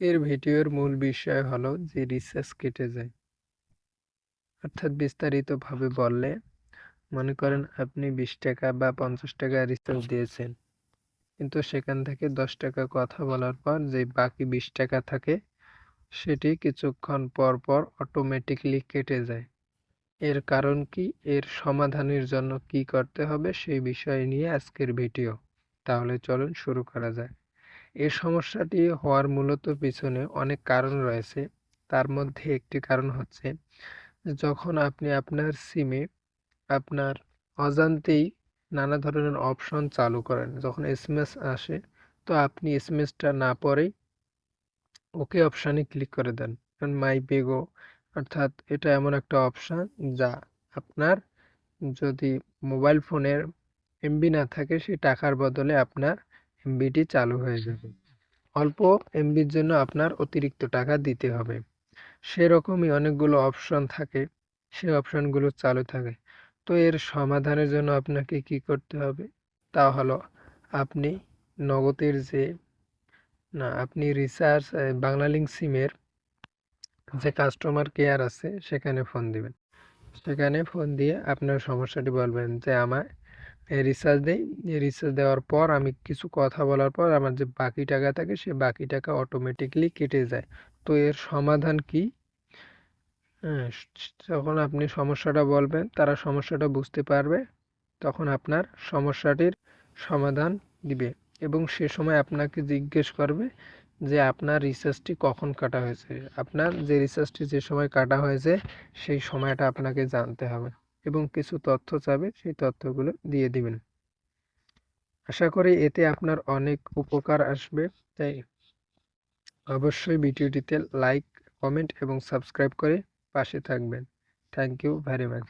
এর ভিডিওর মূল বিষয় হলো যে রিচার্জ কেটে যায়। অর্থাৎ বিস্তারিতভাবে বললে মনে করেন আপনি বিশ টাকা বা পঞ্চাশ টাকা রিচার্জ দিয়েছেন। কিন্তু সেখান থেকে দশ টাকা কথা বলার পর যে বাকি বিশ টাকা থাকে সেটি কিছুক্ষণ পর পর অটোমেটিকলি কেটে যায়। এর কারণ কি? এর সমাধানের জন্য কি করতে হবে? সেই বিষয় নিয়ে আজকের ভিডিও। তাহলে চলুন শুরু করা যায় এই সমস্যাটি হওয়ার মূলত পিছনে অনেক কারণ রয়েছে। তার মধ্যে একটি কারণ হচ্ছে, যখন আপনি আপনার সিমে আপনার অজান্তেই নানা ধরনের অপশন চালু করেন, যখন এসএমএস আসে, তো আপনি এসএমএসটা না পড়েই ওকে অপশানে ক্লিক করে দেন। মাই বেগো অর্থাৎ এটা এমন একটা অপশান যা আপনার যদি মোবাইল ফোনের এমবি না থাকে, সেই টাকার বদলে আপনার এমবিটি চালু হয়ে যাবে। অল্প এমবির জন্য আপনার অতিরিক্ত টাকা দিতে হবে। সেরকমই অনেকগুলো অপশন থাকে। সেই অপশনগুলো চালু থাকে। তো এর সমাধানের জন্য আপনাকে কি করতে হবে? তা হলো আপনি নগদের যে, না, আপনি রিচার্জ বাংলালিংক সিমের যে কাস্টমার কেয়ার আছে, সেখানে ফোন দিবেন। সেখানে ফোন দিয়ে আপনার সমস্যাটি বলবেন যে, আমার রিচার্জ দেই। রিচার্জ দেওয়ার পর আমি কিছু কথা বলার পর আমার যে বাকি টাকা থাকে, সে বাকি টাকা অটোমেটিকলি কেটে যায়। তো এর সমাধান কি? যখন আপনি সমস্যাটা বলবেন, তারা সমস্যাটা বুঝতে পারবে। তখন আপনার সমস্যাটির সমাধান দিবে এবং সে সময় আপনাকে জিজ্ঞেস করবে যে আপনার রিচার্জটি কখন কাটা হয়েছে। আপনার যে রিচার্জটি যে সময় কাটা হয়েছে, সেই সময়টা আপনাকে জানতে হবে। এবং কিছু তথ্য চাবে সেই তথ্যগুলো দিয়ে দিবেন। আশা করি এতে আপনার অনেক উপকার আসবে। তাই অবশ্যই ভিডিওটিতে লাইক, কমেন্ট এবং সাবস্ক্রাইব করে পাশে থাকবেন। Thank you very much.